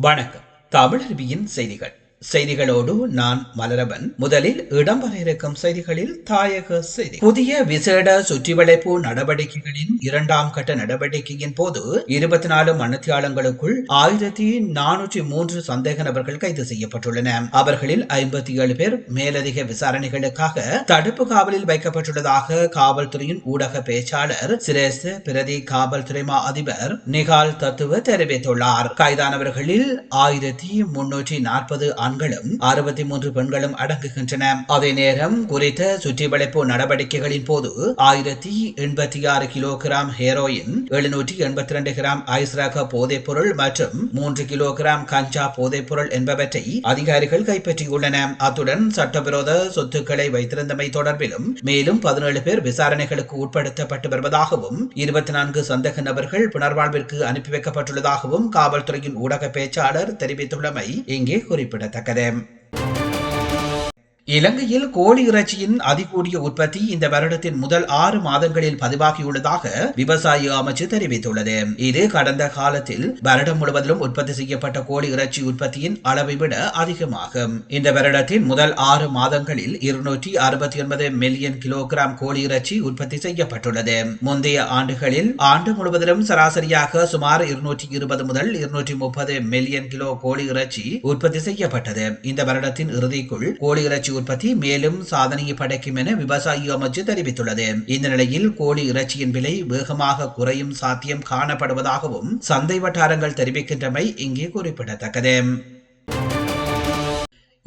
வணக்கம். தமிழருவியின் செய்திகள். செய்திகளோடு நான் மலரவன். முதலில் இடம்பெற இருக்கும் செய்திகளில் தாயக செய்தி. புதிய விசேட சுற்றிவளைப்பு நடவடிக்கைகளின் இரண்டாம் கட்ட நடவடிக்கையின் போது இருபத்தி நாலு மணத்தியாளங்களுக்குள் ஆயிரத்தி நானூற்றி மூன்று சந்தேக நபர்கள் கைது செய்யப்பட்டுள்ளன. அவர்களில் ஐம்பத்தி ஏழு பேர் மேலதிக விசாரணைகளுக்காக தடுப்பு காவலில் வைக்கப்பட்டுள்ளதாக காவல்துறையின் ஊடக பேச்சாளர் சிரேச பிரதி காவல்துறை மா அதிபர் நிகால் தத்துவ தெரிவித்துள்ளார். கைதானவர்களில் ஆயிரத்தி முன்னூற்றி நாற்பது ஆண்களும் அறுபத்தி மூன்று பெண்களும் அடங்குகின்றன. அதே நேரம் குறித்த சுற்றிவளைப்பு நடவடிக்கைகளின் போது ஆயிரத்தி எண்பத்தி ஆறு கிலோ கிராம் ஹெரோயின் எழுநூற்றி எண்பத்தி இரண்டு கிராம் ஐஸ் ரக போதைப் பொருள் மற்றும் மூன்று கிலோகிராம் கஞ்சா போதைப் பொருள் என்பவற்றை அதிகாரிகள் கைப்பற்றியுள்ளன. அத்துடன் சட்டவிரோத சொத்துக்களை வைத்திருந்தமை தொடர்பிலும் மேலும் பதினேழு பேர் விசாரணைகளுக்கு உட்படுத்தப்பட்டு வருவதாகவும் இருபத்தி நான்கு சந்தேக நபர்கள் புனர்வாழ்விற்கு அனுப்பி வைக்கப்பட்டுள்ளதாகவும் காவல்துறையின் ஊடக பேச்சாளர் தெரிவித்துள்ளமை இங்கே குறிப்பிடத்தக்கது. T'academ இலங்கையில் கோழி இறைச்சியின் அதிகூடிய உற்பத்தி இந்த வருடத்தின் முதல் ஆறு மாதங்களில் பதிவாகியுள்ளதாக விவசாய அமைச்சு தெரிவித்துள்ளது. இது கடந்த காலத்தில் வருடம் முழுவதிலும் உற்பத்தி செய்யப்பட்ட கோழி இறைச்சி உற்பத்தியின் அளவை விட அதிகமாகும். இந்த வருடத்தின் முதல் ஆறு மாதங்களில் இருநூற்றி அறுபத்தி ஒன்பது மில்லியன் கிலோகிராம் கோழி இறைச்சி உற்பத்தி செய்யப்பட்டுள்ளது. முந்தைய ஆண்டுகளில் ஆண்டு முழுவதிலும் சராசரியாக சுமார் இருநூற்றி இருபது முதல் இருநூற்றி முப்பது மில்லியன் கிலோ கோழி இறைச்சி உற்பத்தி செய்யப்பட்டது. இந்த வருடத்தின் இறுதிக்குள் கோழி இறைச்சி உற்பத்தி மேலும் சாதனையை படைக்கும் என விவசாய அமைச்சு தெரிவித்துள்ளது. இந்த நிலையில் கோழி இறைச்சியின் விலை வேகமாக குறையும் சாத்தியம் காணப்படுவதாகவும் சந்தை வட்டாரங்கள் தெரிவிக்கின்றமை இங்கே குறிப்பிடத்தக்கது.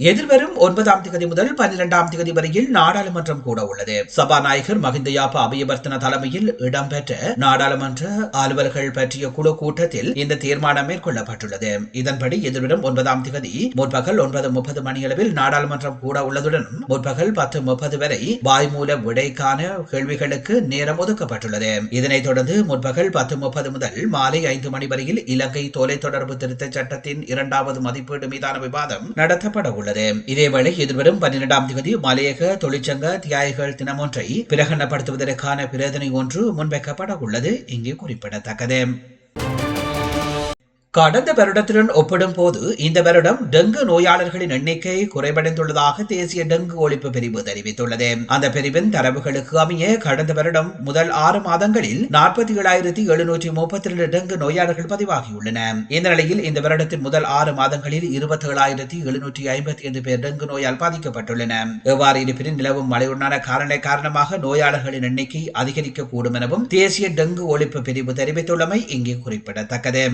எதிர்வரும் ஒன்பதாம் தேதி முதல் பன்னிரெண்டாம் தேதி வரையில் நாடாளுமன்றம் கூட உள்ளது. சபாநாயகர் மஹிந்த யாப்ப அபயவர்த்தன தலைமையில் இடம்பெற்ற நாடாளுமன்ற அலுவல்கள் பற்றிய குழு கூட்டத்தில் இந்த தீர்மானம் மேற்கொள்ளப்பட்டுள்ளது. இதன்படி எதிர்வரும் ஒன்பதாம் தேதி முற்பகல் ஒன்பது முப்பது மணியளவில் நாடாளுமன்றம் கூட உள்ளதுடன் முற்பகல் பத்து முப்பது வரை வாய்மூல விடைக்கான கேள்விகளுக்கு நேரம் ஒதுக்கப்பட்டுள்ளது. இதனைத் தொடர்ந்து முற்பகல் பத்து முப்பது முதல் மாலை ஐந்து மணி வரையில் இலங்கை தொலைத்தொடர்பு திருத்த சட்டத்தின் இரண்டாவது மதிப்பீடு மீதான விவாதம் நடத்தப்பட உள்ளது. இதேவேளை எதிர்வரும் பன்னிரெண்டாம் தேதி மலையக தொழிற்சங்க தியாகிகள் தினம் ஒன்றை பிரகடனப்படுத்துவதற்கான பிரேதனை ஒன்று முன்வைக்கப்பட உள்ளது இங்கே குறிப்பிடத்தக்கது. கடந்த வருடத்துடன் ஒப்பிடும் போது இந்த வருடம் டெங்கு நோயாளர்களின் எண்ணிக்கை குறைவடைந்துள்ளதாக தேசிய டெங்கு ஒழிப்பு பிரிவு தெரிவித்துள்ளது. அந்த பிரிவின் தரவுகளுக்கு அமைய கடந்த வருடம் முதல் ஆறு மாதங்களில் நாற்பத்தி ஏழாயிரத்தி எழுநூற்றி முப்பத்தி இரண்டு டெங்கு நோயாளர்கள் பதிவாகியுள்ளன. இந்த நிலையில் இந்த வருடத்தின் முதல் ஆறு மாதங்களில் இருபத்தி ஏழாயிரத்தி எழுநூற்றி ஐம்பத்தி ஐந்து பேர் டெங்கு நோயால் பாதிக்கப்பட்டுள்ளன. எவ்வாறு இருப்பினும் நிலவும் மழையுடனான காரண காரணமாக நோயாளர்களின் எண்ணிக்கை அதிகரிக்கக்கூடும் எனவும் தேசிய டெங்கு ஒழிப்பு பிரிவு தெரிவித்துள்ளமை இங்கே குறிப்பிடத்தக்கது.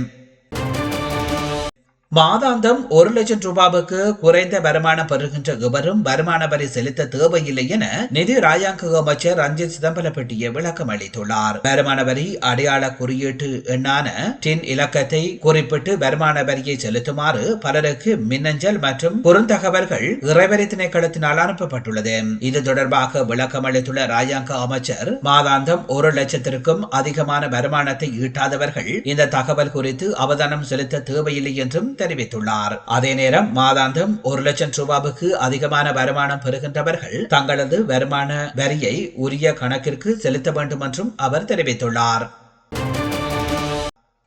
மாதாந்தம் ஒரு லட்சம் ரூபாவுக்கு குறைந்த வருமானம் பெறுகின்ற எவரும் வருமான வரி செலுத்த தேவையில்லை என நிதி ராஜாங்க அமைச்சர் ரஞ்சித் சிதம்பரப்பட்டிய விளக்கம் அளித்துள்ளார். வருமான வரி அடையாள குறியீட்டு எண்ணான டின் இலக்கத்தை குறிப்பிட்டு வருமான வரியை செலுத்துமாறு பலருக்கு மின்னஞ்சல் மற்றும் குறுந்தகவல்கள் இறைவரி திணைக்களத்தினால் அனுப்பப்பட்டுள்ளது. இது தொடர்பாக விளக்கம் அளித்துள்ள ராஜாங்க அமைச்சர் மாதாந்தம் ஒரு லட்சத்திற்கும் அதிகமான வருமானத்தை ஈட்டாதவர்கள் இந்த தகவல் குறித்து அவதானம் செலுத்த தேவையில்லை என்றும் தெரிவித்துள்ளார். அதே நேரம் மாதாந்தம் ஒரு லட்சம் ரூபாவுக்கு அதிகமான வருமானம் பெறுகின்றவர்கள் தங்களது வருமான வரியை உரிய கணக்கிற்கு செலுத்த வேண்டும் என்றும் அவர் தெரிவித்துள்ளார்.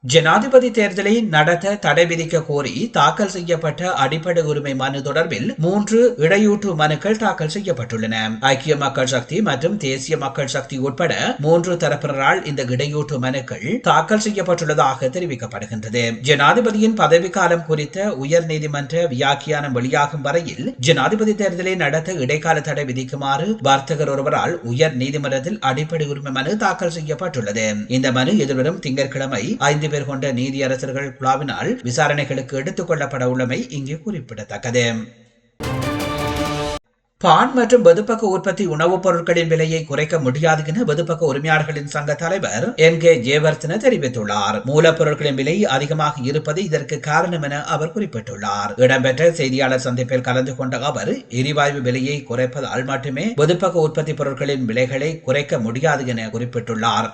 ஜனாதிபதி தேர்தலை நடத்த தடை விதிக்க கோரி தாக்கல் செய்யப்பட்ட அடிப்படை உரிமை மனு தொடர்பில் மூன்று இடையூற்று மனுக்கள் தாக்கல் செய்யப்பட்டுள்ளன. ஐக்கிய மக்கள் சக்தி மற்றும் தேசிய மக்கள் சக்தி உட்பட மூன்று தரப்பினரால் இந்த இடையூற்று மனுக்கள் தாக்கல் செய்யப்பட்டுள்ளதாக தெரிவிக்கப்படுகின்றது. ஜனாதிபதியின் பதவிக்காலம் குறித்த உயர் நீதிமன்ற வியாக்கியானம் வெளியாகும் வரையில் ஜனாதிபதி தேர்தலை நடத்த இடைக்கால தடை விதிக்குமாறு வர்த்தகர் ஒருவரால் உயர் நீதிமன்றத்தில் அடிப்படை உரிமை மனு தாக்கல் செய்யப்பட்டுள்ளது. இந்த மனு எதிர்வரும் திங்கட்கிழமை ஐந்து பேர் கொண்ட நீதியரசர்கள் குழாவினால் விசாரணைகளுக்கு எடுத்துக் கொள்ளப்பட உள்ளமை இங்கே குறிப்பிடத்தக்கது. பான் மற்றும் வெதுப்பக்க உற்பத்தி உணவுப் பொருட்களின் விலையை குறைக்க முடியாது என வெதுப்பக்க உரிமையாளர்களின் சங்க தலைவர் என். கே. ஜேவர்த்தன தெரிவித்துள்ளார். மூலப்பொருட்களின் விலை அதிகமாக இருப்பது இதற்கு காரணம் என அவர் குறிப்பிட்டுள்ளார். இடம்பெற்ற செய்தியாளர் சந்திப்பில் கலந்து கொண்ட அவர் எரிவாயு விலையை குறைப்பதால் மட்டுமே வெதுப்பக்க உற்பத்தி பொருட்களின் விலைகளை குறைக்க முடியாது என குறிப்பிட்டுள்ளார்.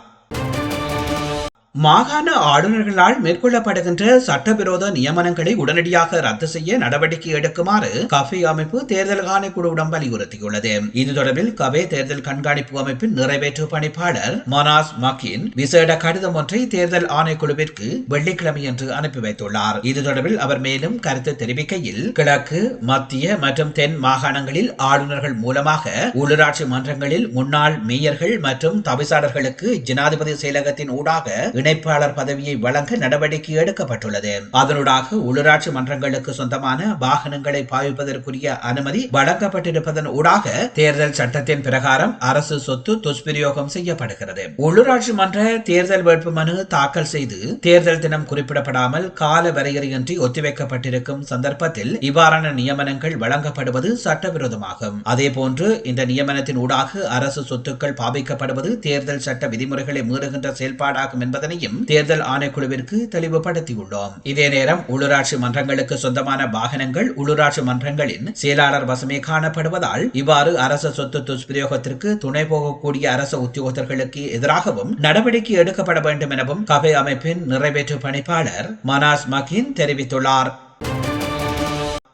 மாகாண ஆளுநர்களால் மேற்கொள்ளப்படுகின்ற சட்டவிரோத நியமனங்களை உடனடியாக ரத்து செய்ய நடவடிக்கை எடுக்குமாறு கஃபே அமைப்பு தேர்தல் ஆணைக்குழுவிடம் வலியுறுத்தியுள்ளது இது தொடர்பில் கபே தேர்தல் கண்காணிப்பு அமைப்பின் நிறைவேற்று பணிப்பாளர் மனாஸ் மக்கின் விசேட கடிதம் ஒன்றை தேர்தல் ஆணைக்குழுவிற்கு வெள்ளிக்கிழமை என்று அனுப்பி வைத்துள்ளார். இது தொடர்பில் அவர் மேலும் கருத்து தெரிவிக்கையில் கிழக்கு மத்திய மற்றும் தென் மாகாணங்களில் ஆளுநர்கள் மூலமாக உள்ளூராட்சி மன்றங்களில் முன்னாள் மேயர்கள் மற்றும் தவிசாளர்களுக்கு ஜனாதிபதி செயலகத்தின் ஊடாக இணைப்பாளர் பதவியை வழங்க நடவடிக்கை எடுக்கப்பட்டுள்ளது. அதனூடாக உள்ளூராட்சி மன்றங்களுக்கு சொந்தமான வாகனங்களை பாவிப்பதற்குரிய அனுமதி வழங்கப்பட்டிருப்பதன் ஊடாக தேர்தல் சட்டத்தின் பிரகாரம் அரசு சொத்து துஷ்பிரயோகம் செய்யப்படுகிறது. உள்ளூராட்சி மன்ற தேர்தல் வேட்புமனு தாக்கல் செய்து தேர்தல் தினம் குறிப்பிடப்படாமல் கால வரையறையின்றி ஒத்திவைக்கப்பட்டிருக்கும் சந்தர்ப்பத்தில் இவ்வாறான நியமனங்கள் வழங்கப்படுவது சட்டவிரோதமாகும். அதேபோன்று இந்த நியமனத்தின் ஊடாக அரசு சொத்துக்கள் பாவிக்கப்படுவது தேர்தல் சட்ட விதிமுறைகளை மீறுகின்ற செயல்பாடாகும் என்பதனை என்பதையும் தேர்தல் ஆணைக்குழுவிற்கு தெளிவுபடுத்தியுள்ளோம். இதே நேரம் உள்ளூராட்சி மன்றங்களுக்கு சொந்தமான வாகனங்கள் உள்ளூராட்சி மன்றங்களின் செயலாளர் வசமே காணப்படுவதால் இவ்வாறு அரச சொத்து துஷ்பிரயோகத்திற்கு துணை போகக்கூடிய அரச உத்தியோகத்தர்களுக்கு எதிராகவும் நடவடிக்கை எடுக்கப்பட வேண்டும் எனவும் கபை அமைப்பின் நிறைவேற்று பணிப்பாளர் மனாஸ் மகின் தெரிவித்துள்ளார்.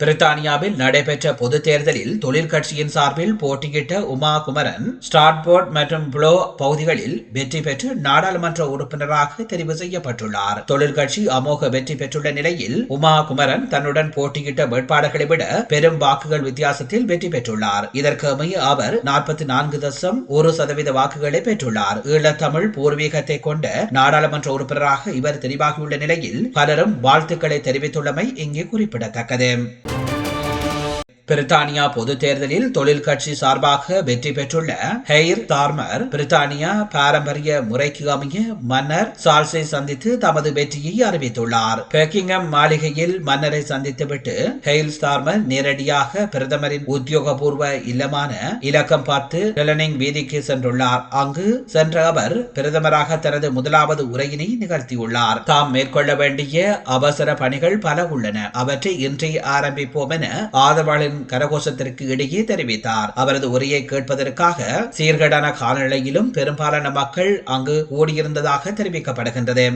பிரித்தானியாவில் நடைபெற்ற பொது தேர்தலில் தொழிற்கட்சியின் சார்பில் போட்டியிட்ட உமா குமரன் ஸ்டார்போர்ட் மற்றும் புளோ பகுதிகளில் வெற்றி பெற்று நாடாளுமன்ற உறுப்பினராக தெரிவு செய்யப்பட்டுள்ளார். தொழிற்கட்சி அமோக வெற்றி பெற்றுள்ள நிலையில் உமா குமரன் தன்னுடன் போட்டியிட்ட வேட்பாளர்களை விட பெரும் வாக்குகள் வித்தியாசத்தில் வெற்றி பெற்றுள்ளார். இதற்கு அமைய அவர் நாற்பத்தி நான்கு தசம் ஒரு சதவீத வாக்குகளை பெற்றுள்ளார். ஈழத்தமிழ் பூர்வீகத்தை கொண்ட நாடாளுமன்ற உறுப்பினராக இவர் தெரிவாகியுள்ள நிலையில் பலரும் வாழ்த்துக்களை தெரிவித்துள்ளமை இங்கே குறிப்பிடத்தக்கது. பிரித்தானியா பொது தேர்தலில் தொழில் கட்சி சார்பாக வெற்றி பெற்றுள்ள ஹெய்ர் தார்மர் பிரித்தானியா பாரம்பரிய முறைக்கு அமைய மன்னர் சார்ஸை சந்தித்து தமது வெற்றியை அறிவித்துள்ளார். பெக்கிங்கம் மாளிகையில் மன்னரை சந்தித்துவிட்டு ஹெயில் தார்மர் நேரடியாக பிரதமரின் உத்தியோகபூர்வ இல்லமான இலக்கம் பார்த்து டெலனிங் வீதிக்கு சென்றுள்ளார். அங்கு சென்ற அவர் பிரதமராக தனது முதலாவது உரையினை நிகழ்த்தியுள்ளார். தாம் மேற்கொள்ள வேண்டிய அவசர பணிகள் பல உள்ளன. அவற்றை இன்றே ஆரம்பிப்போம் என ஆதவாளின் கரகோஷத்திற்கு இடையே தெரிவித்தார். அவரது உரையை கேட்பதற்காக சீர்கேடான காலநிலையிலும் பெரும்பாலான மக்கள் அங்கு ஓடியிருந்ததாக தெரிவிக்கப்படுகின்றது.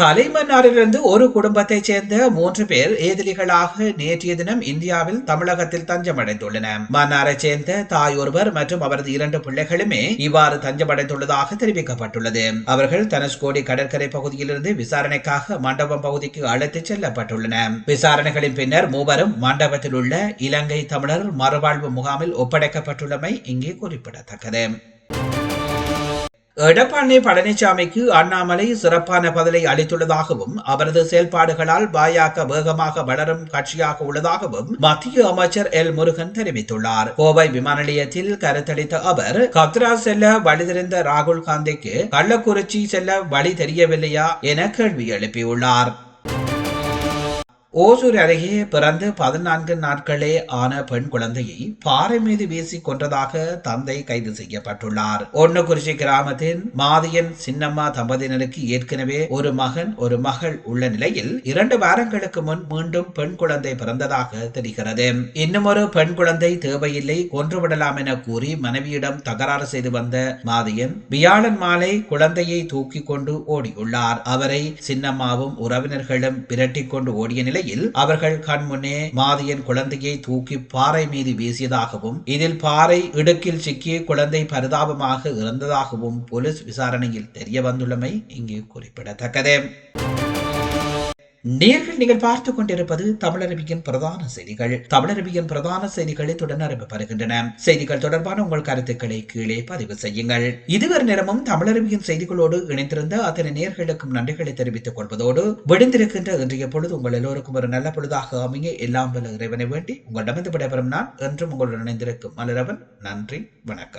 தலைமன்னாரிலிருந்து ஒரு குடும்பத்தைச் சேர்ந்த மூன்று பேர் எதிரிகளாக நேற்றைய தினம் இந்தியாவில் தமிழகத்தில் தஞ்சமடைந்துள்ளனர் மன்னாரைச் சேர்ந்த தாய் ஒருவர் மற்றும் அவரது இரண்டு பிள்ளைகளுமே இவ்வாறு தஞ்சமடைந்துள்ளதாக தெரிவிக்கப்பட்டுள்ளது. அவர்கள் தனுஷ்கோடி கடற்கரை பகுதியிலிருந்து விசாரணைக்காக மண்டபம் பகுதிக்கு அழைத்துச் செல்லப்பட்டுள்ளனர் விசாரணைகளின் பின்னர் மூவரும் மண்டபத்தில் உள்ள இலங்கை தமிழர் மறுவாழ்வு முகாமில் ஒப்படைக்கப்பட்டுள்ளமை இங்கே குறிப்பிடத்தக்கது. எடப்பாடி பழனிசாமிக்கு அண்ணாமலை சிறப்பான பதிலை அளித்துள்ளதாகவும் அவரது செயல்பாடுகளால் பாஜக வேகமாக வளரும் கட்சியாக உள்ளதாகவும் மத்திய அமைச்சர் எல் முருகன் தெரிவித்துள்ளார். கோவை விமான நிலையத்தில் கருத்தளித்த அவர் கத்ரா செல்ல வழி தெரிந்த ராகுல் காந்திக்கு கள்ளக்குறிச்சி செல்ல வழி தெரியவில்லையா என கேள்வி எழுப்பியுள்ளார். ஓசூர் அருகே பிறந்து பதினான்கு நாட்களே ஆன பெண் குழந்தையை பாறை மீது வீசி கொன்றதாக தந்தை கைது செய்யப்பட்டுள்ளார். ஒன்னுகுறிச்சி கிராமத்தின் மாதியன் சின்னம்மா தம்பதியினருக்கு ஏற்கனவே ஒரு மகன் ஒரு மகள் உள்ள நிலையில் இரண்டு வாரங்களுக்கு முன் மீண்டும் பெண் குழந்தை பிறந்ததாக தெரிகிறது. இன்னும் ஒரு பெண் குழந்தை தேவையில்லை கொன்றுவிடலாம் என கூறி மனைவியிடம் தகராறு செய்து வந்த மாதியன் வியாழன் மாலை குழந்தையை தூக்கி கொண்டு ஓடியுள்ளார். அவரை சின்னம்மாவும் உறவினர்களும் விரட்டிக் கொண்டு ஓடிய நிலை நிலையில் அவர்கள் கண்முன்னே மாதியன் குழந்தையை தூக்கி பாறை மீது வீசியதாகவும் இதில் பாறை இடுக்கில் சிக்கி குழந்தை பரிதாபமாக இறந்ததாகவும் போலீஸ் விசாரணையில் தெரிய வந்துள்ளமை இங்கு குறிப்பிடத்தக்கது. நேர்கள் நீங்கள் பார்த்துக் கொண்டிருப்பது தமிழரபியின் பிரதான செய்திகள். தமிழரபியின் பிரதான செய்திகளை தொடர்ந்து அறிவிப்படுகின்றன செய்திகள் தொடர்பான உங்கள் கருத்துக்களை கீழே பதிவு செய்யுங்கள். இதுவரை நேரமும் தமிழரபியின் செய்திகளோடு இணைந்திருந்த அத்தனை நேர்களுக்கும் நன்றிகளை தெரிவித்துக் கொள்வதோடு விடுந்திருக்கின்ற இன்றைய பொழுது உங்கள் எல்லோருக்கும் ஒரு நல்ல பொழுதாக அமைய எல்லாம் வல்ல இறைவனை வேண்டி உங்களிடமிருந்து விடைபெறும் நான் என்றும் உங்களுடன் இணைந்திருக்கும் மலரவன். நன்றி வணக்கம்.